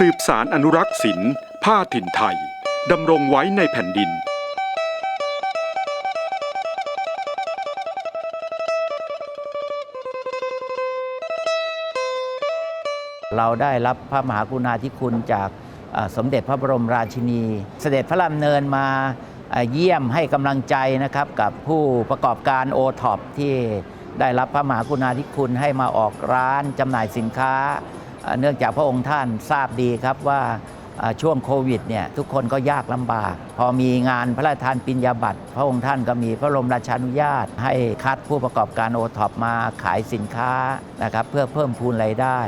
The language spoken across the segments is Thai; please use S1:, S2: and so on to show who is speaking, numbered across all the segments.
S1: สืบสารอนุรักษ์ศิลป์ผ้าถิ่นไทย ดำรงไว้ในแผ่นดิน
S2: เราได้รับพระมหากรุณาธิคุณจากสมเด็จพระบรมราชินี เสด็จพระดำเนินมาเยี่ยมให้กำลังใจนะครับกับผู้ประกอบการโอท็อปที่ได้รับพระมหากรุณาธิคุณให้มาออกร้านจำหน่ายสินค้า เนื่องจากพระองค์ท่านทราบดีครับว่าช่วงโควิดเนี่ยทุกคนก็ยากลำบาก พอมีงานพระราชทานปิญญาบัตร พระองค์ท่านก็มีพระบรมราชานุญาต ให้คัดผู้ประกอบการโอท็อปมาขายสินค้านะครับเพื่อเพิ่มพูนรายได้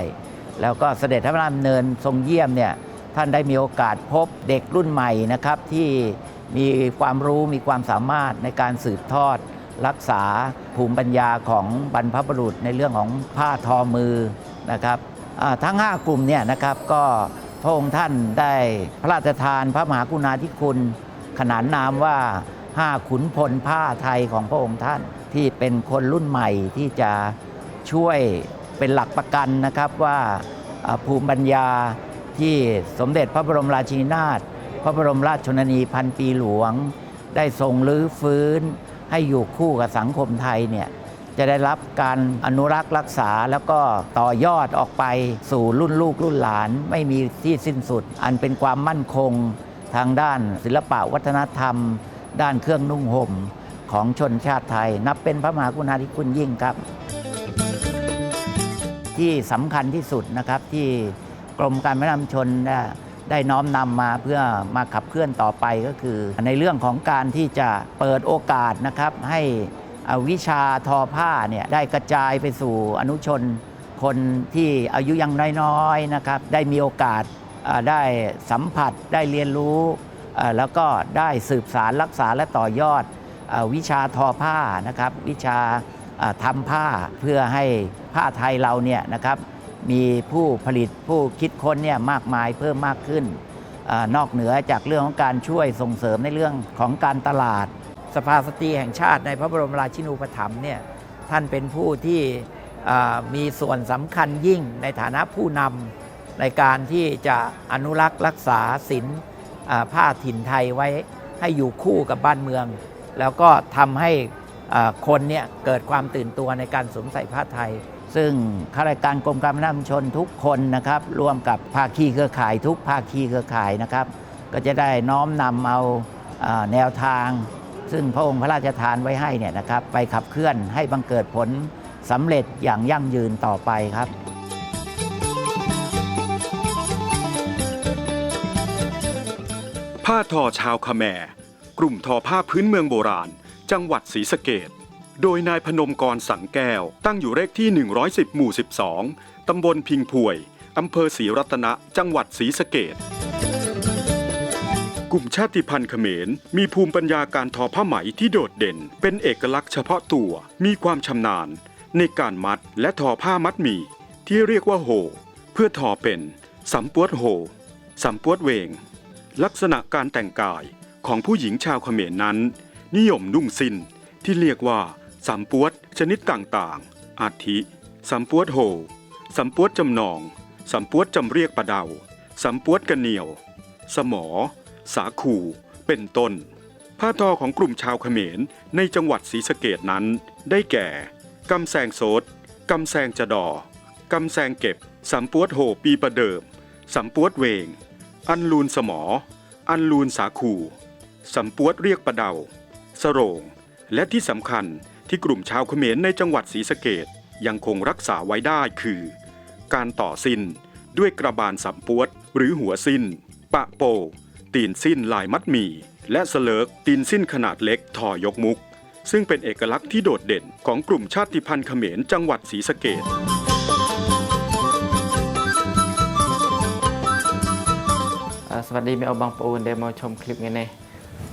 S2: แล้วก็เสด็จพระดำเนินทรงเยี่ยมเนี่ยท่านได้มีโอกาสพบเด็กรุ่นใหม่นะครับที่มีความรู้มีความสามารถในการสืบทอด รักษาภูมิปัญญาของบรรพบุรุษในเรื่องของผ้าทอมือนะครับ ทั้ง 5 กลุ่มเนี่ยนะครับก็พระองค์ท่านได้พระราชทานพระมหากรุณาธิคุณ ขนานนามว่าห้าขุนพลผ้าไทยของพระองค์ท่านที่เป็นคนรุ่นใหม่ที่จะช่วยเป็นหลักประกันนะครับว่าอ่าภูมิปัญญาที่สมเด็จพระบรมราชินีนาถพระบรมราชชนนีพันปีหลวง ได้ทรงรื้อฟื้นให้อยู่คู่กับสังคมไทยเนี่ย จะได้รับการอนุรักษ์รักษาแล้วก็ต่อยอดออกไปสู่รุ่นลูกรุ่นหลาน ไม่มีที่สิ้นสุด อันเป็นความมั่นคงทางด้านศิลปะวัฒนธรรม ด้านเครื่องนุ่งห่มของชนชาติไทย นับเป็นพระมหากรุณาธิคุณยิ่งครับ ที่สำคัญที่สุดนะครับที่กรมการพัฒนาชนได้น้อมนำมาเพื่อมาขับเคลื่อนต่อไปก็คือ ในเรื่องของการที่จะเปิดโอกาสนะครับให้ วิชาทอผ้าเนี่ยได้กระจายไปสู่อนุชน คนที่อายุยังน้อยๆนะครับ ได้มีโอกาสได้สัมผัสได้เรียนรู้ แล้วก็ได้สืบสารรักษาและต่อยอดวิชาทอผ้านะครับ วิชาทำผ้าเพื่อให้ผ้าไทยเราเนี่ยนะครับมีผู้ผลิตผู้คิดค้นเนี่ยมากมายเพิ่มมากขึ้นอนอกเหนือจากเรื่องของการช่วยส่งเสริมในเรื่องของการตลาด สภาสตรีแห่งชาติในพระบรมราชินูปถัมภ์เนี่ยท่านเป็นผู้ที่มีส่วนสำคัญยิ่งในฐานะผู้นำในการที่จะอนุรักษ์รักษาศิลป์ผ้าถิ่นไทยไว้ให้อยู่คู่กับบ้านเมือง แล้วก็ทำให้คนเนี่ยเกิดความตื่นตัวในการสวมใส่ผ้าไทย ซึ่งข้าราชการกรมการพัฒนาชุมชนทุกคนนะครับรวมกับภาคีเครือข่ายทุกภาคีเครือข่ายนะครับ ก็จะได้น้อมนำเอาแนวทาง ซึ่งพระองค์พระราชทานไว้ให้เนี่ยนะครับไปขับเคลื่อนให้บังเกิดผลสำเร็จอย่างยั่งยืนต่อไปครับ
S1: ผ้าทอชาวขแมรกลุ่มทอผ้าพื้นเมืองโบราณ จังหวัดศรีสะเกดโดยนายพนมกรสังแก้ว ตั้งอยู่เลขที่ 110 หมู่ 12 ตำบลพิงพวย อำเภอศรีรัตนะ จังหวัดศรีสะเกด กลุ่มชาติพันธุ์เขมร มีภูมิปัญญาการทอผ้าไหมที่โดดเด่น เป็นเอกลักษณ์เฉพาะตัว มีความชำนาญ ในการมัดและทอผ้ามัดหมี่ที่เรียกว่าโห เพื่อทอเป็นสำปวดโหสำปวดเวง ลักษณะการแต่งกายของผู้หญิงชาวเขมรนั้น นิยมนุ่งสิ้นที่เรียกว่าสำปวดชนิดต่างๆ อาทิสำปวดโหสำปวดจำนองสำปวดจำเรียกประเดาสำปวดกระเหนียว สมอ สาคู เป็นต้น ผ้าทอของกลุ่มชาวเขมรในจังหวัดศรีสะเกดนั้น ได้แก่กำแซงโซดกำแซงจะดอกำแซงเก็บสำปวดโหปีประเดิมสำปวดเวง อันลูนสมอ อันลูนสาคูสำปวดเรียกประเดา สโรง และที่สำคัญที่กลุ่มชาวเขมรในจังหวัดศรีสะเกดยังคงรักษาไว้ได้คือ การต่อสิ้นด้วยกระบาลสำปวดหรือหัวสิ้นปะโป ตีนสิ้นลายมัดหมี่และสเลิกตีนสิ้นขนาดเล็กทอยกมุก ซึ่งเป็นเอกลักษณ์ที่โดดเด่นของกลุ่มชาติพันธุ์เขมรจังหวัดศรีสะเกด
S3: สวัสดีเมลบางปูนเดโมชมคลิปนี้เน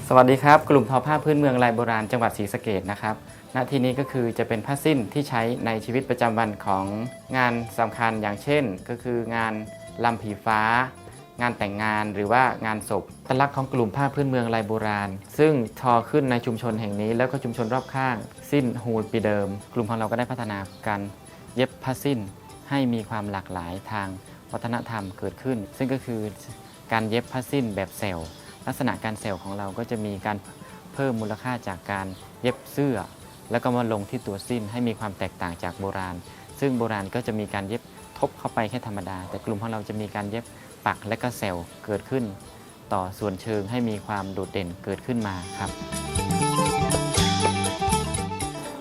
S3: สวัสดีครับ กลุ่มทอผ้าพื้นเมืองลายโบราณจังหวัดศรีสะเกดนะครับณที่นี้ก็คือจะเป็นผ้าสิ้นที่ใช้ในชีวิตประจำวันของงานสำคัญอย่างเช่น ก็คืองานลำผีฟ้า งานแต่งงานหรือว่างานศพตลักษณ์ของกลุ่มผ้าพื้นเมืองลายโบราณ ซึ่งทอขึ้นในชุมชนแห่งนี้ แล้วก็ชุมชนรอบข้าง สิ้นฮูลปีเดิม กลุ่มของเราก็ได้พัฒนาการเย็บผ้าสิ้นให้มีความหลากหลายทางวัฒนธรรมเกิดขึ้น ซึ่งก็คือการเย็บผ้าสิ้นแบบเซลล์ลักษณะการเซลล์ของเราก็จะมีการเพิ่มมูลค่าจากการเย็บเสื้อ แล้วก็มาลงที่ตัวสิ้นให้มีความแตกต่างจากโบราณ ซึ่งโบราณก็จะมีการเย็บทบเข้าไปแค่ธรรมดา แต่กลุ่มของเราจะมีการเย็บ ปักและก็เซลล์เกิดขึ้น ต่อส่วนเชิงให้มีความโดดเด่นเกิดขึ้นมาครับ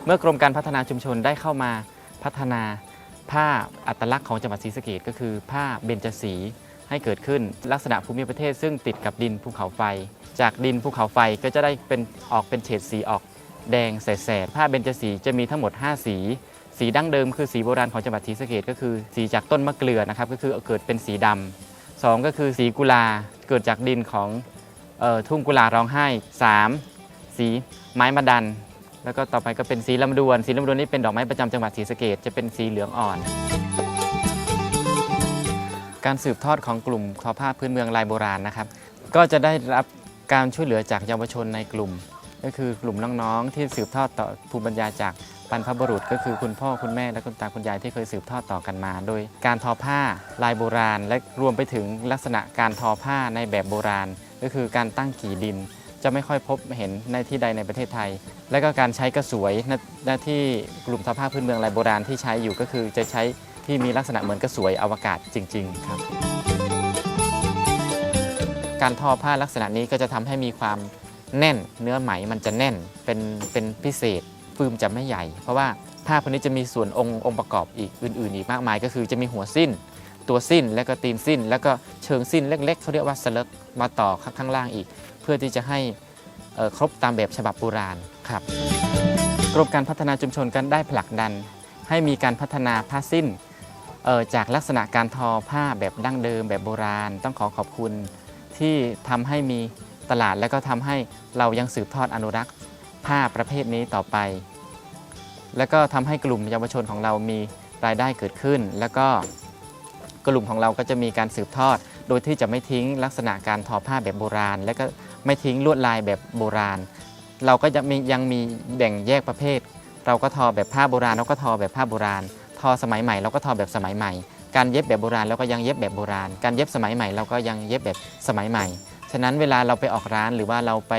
S3: เมื่อกรมการพัฒนาชุมชนได้เข้ามาพัฒนาผ้าอัตลักษณ์ของจังหวัดศรีสะเกดก็คือผ้าเบญจสีให้เกิดขึ้นลักษณะภูมิประเทศซึ่งติดกับดินภูเขาไฟ จากดินภูเขาไฟก็จะได้เป็นออกเป็นเฉดสีออกแดงแสดผ้าเบญจสีจะมีทั้งหมด 5 สี สีดั้งเดิมคือสีโบราณของจังหวัดศรีสะเกดก็คือสีจากต้นมะเกลือนะครับก็คือเกิดเป็นสีดำ 2 ก็คือสีกุลาเกิดจากดินของออทุ่งกุลาร้องไห้ 3. สีไม้มะดัน แล้วก็ต่อไปก็เป็นสีลำดวน สีลำดวนนี่เป็นดอกไม้ประจำจังหวัดศรีสะเกดจะเป็นสีเหลืองอ่อน การสืบทอดของกลุ่มทอผ้าพื้นเมืองลายโบราณนะครับ ก็จะได้รับการช่วยเหลือจากเยาวชนในกลุ่ม ก็คือกลุ่มน้องๆที่สืบทอดต่อภูมิปัญญาจาก บรรพบุรุษก็คือคุณพ่อคุณแม่และคุณตาคุณยายที่เคยสืบทอดต่อกันมา โดยการทอผ้าลายโบราณ และรวมไปถึงลักษณะการทอผ้าในแบบโบราณ ก็คือการตั้งกี่ดิน จะไม่ค่อยพบเห็นในที่ใดในประเทศไทย และก็การใช้กระสวยหน้าหน้าที่กลุ่มทอผ้าพื้นเมืองลายโบราณที่ใช้อยู่ก็คือจะใช้ที่มีลักษณะเหมือนกระสวยอวกาศจริง ๆ ครับ การทอผ้าลักษณะนี้ก็จะทำให้มีความแน่นเนื้อไหมมันจะแน่นเป็นเป็นพิเศษ ฟืมจะไม่ใหญ่ เพราะว่าผ้าพวกนี้จะมีส่วนองค์องค์ประกอบอีกอื่นๆ อีกมากมาย ก็คือจะมีหัวสิ้น ตัวสิ้นและก็ตีนสิ้น แล้วก็เชิงสิ้นเล็กๆเขาเรียกว่าสเลิกมาต่อข้างล่างอีก เพื่อที่จะให้ครบตามแบบฉบับโบราณครับกรมการพัฒนาชุมชนกันได้ผลักดัน ให้มีการพัฒนาผ้าสิ้นจากลักษณะการทอผ้าแบบดั้งเดิมแบบโบราณ ต้องขอขอบคุณที่ทำให้มีตลาดและก็ทำให้เรายังสืบทอดอนุรักษ์ผ้าประเภทนี้ต่อไป แล้วก็ทำให้กลุ่มเยาวชนของเรามีรายได้เกิดขึ้น แล้วก็กลุ่มของเราก็จะมีการสืบทอด โดยที่จะไม่ทิ้งลักษณะการทอผ้าแบบโบราณ และก็ไม่ทิ้งลวดลายแบบโบราณ เราก็จะมียังมีแบ่งแยกประเภท เราก็ทอแบบผ้าโบราณเราก็ทอแบบผ้าโบราณ ทอสมัยใหม่เราก็ทอแบบสมัยใหม่ การเย็บแบบโบราณเราก็ยังเย็บแบบโบราณ การเย็บสมัยใหม่เราก็ยังเย็บแบบสมัยใหม่ฉะนั้นเวลาเราไปออกร้านหรือว่าเราไป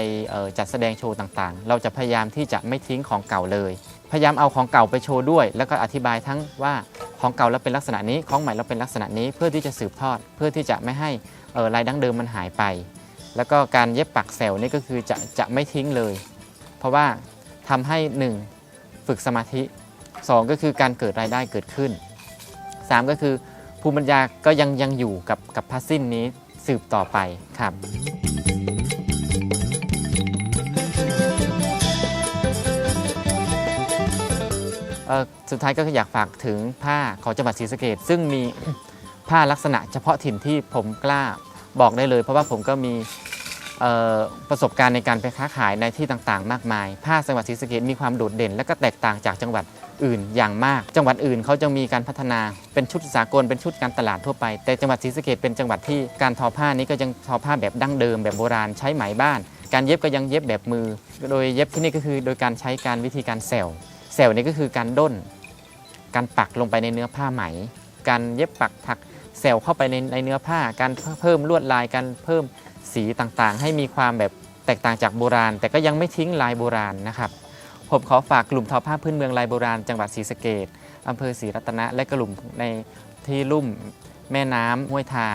S3: จัดแสดงโชว์ต่างๆ เราจะพยายามที่จะไม่ทิ้งของเก่าเลย พยายามเอาของเก่าไปโชว์ด้วย แล้วก็อธิบายทั้งว่าของเก่าเราเป็นลักษณะนี้ของใหม่เราเป็นลักษณะนี้เพื่อที่จะสืบทอด เพื่อที่จะไม่ให้เออลายดั้งเดิมมันหายไป แล้วก็การเย็บปักแซลนี่ก็คือจะจะไม่ทิ้งเลย เพราะว่าทำให้หนึ่งฝึกสมาธิสองก็คือการเกิดรายได้เกิดขึ้นสามก็คือภูมิปัญญาก็ยังยังอยู่กับกับผ้าสิ้นนี้สืบต่อไปครับ สุดท้ายก็อยากฝากถึงผ้าของจังหวัดศรีสะเกดซึ่งมี ผ้าลักษณะเฉพาะถิ่นที่ผมกล้าบอกได้เลย เพราะว่าผมก็มีประสบการณ์ในการไปค้าขายในที่ต่างๆ มากมาย ผ้าจังหวัดศรีสะเกดมีความโดดเด่น และก็แตกต่างจากจังหวัดอื่นอย่างมาก จังหวัดอื่นเขาจะมีการพัฒนาเป็นชุดสากลเป็นชุดการตลาดทั่วไป แต่จังหวัดศรีสะเกดเป็นจังหวัดที่การทอผ้านี้ก็ยังทอผ้าแบบดั้งเดิมแบบโบราณใช้ไหมบ้าน การเย็บก็ยังเย็บแบบมือ โดยเย็บที่นี่ก็คือโดยการใช้การวิธีการแซว แซวนี่ก็คือการด้น การปักลงไปในเนื้อผ้าไหม การเย็บปักถักแซวเข้าไปในในเนื้อผ้า การเพิ่มลวดลาย การเพิ่มสีต่างๆ ให้มีความแบบแตกต่างจากโบราณ แต่ก็ยังไม่ทิ้งลายโบราณนะครับ ผมขอฝากกลุ่มทอผ้าพื้นเมืองลายโบราณ จังหวัดศรีสะเกดอำเภอศรีรัตนะ และกลุ่มในที่ลุ่มแม่น้ำห้วยทา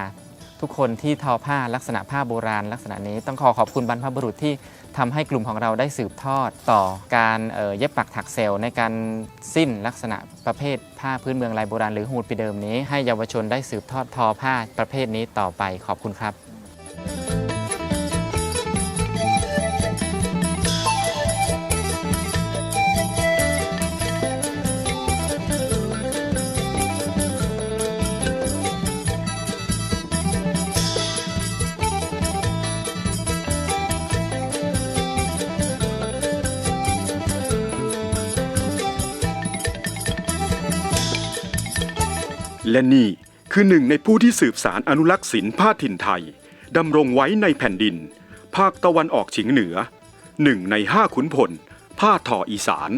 S3: ทุกคนที่ทอผ้าลักษณะผ้าโบราณ ลักษณะนี้ต้องขอขอบคุณบรรพบุรุษที่ ทำให้กลุ่มของเราได้สืบทอดต่อการเย็บปักถักเซลล์ในการสิ้นลักษณะประเภทผ้าพื้นเมืองลายโบราณหรือฮูดปีเดิมนี้ ให้เยาวชนได้สืบทอดทอผ้าประเภทนี้ต่อไปขอบคุณครับ
S1: และนี่คือหนึ่งในผู้ที่สืบสารอนุรักษ์ศิลป์ผ้าถิ่นไทยดำรงไว้ในแผ่นดิน ภาคตะวันออกเฉียงเหนือหนึ่งในห้าขุนพลผ้าทออีสาน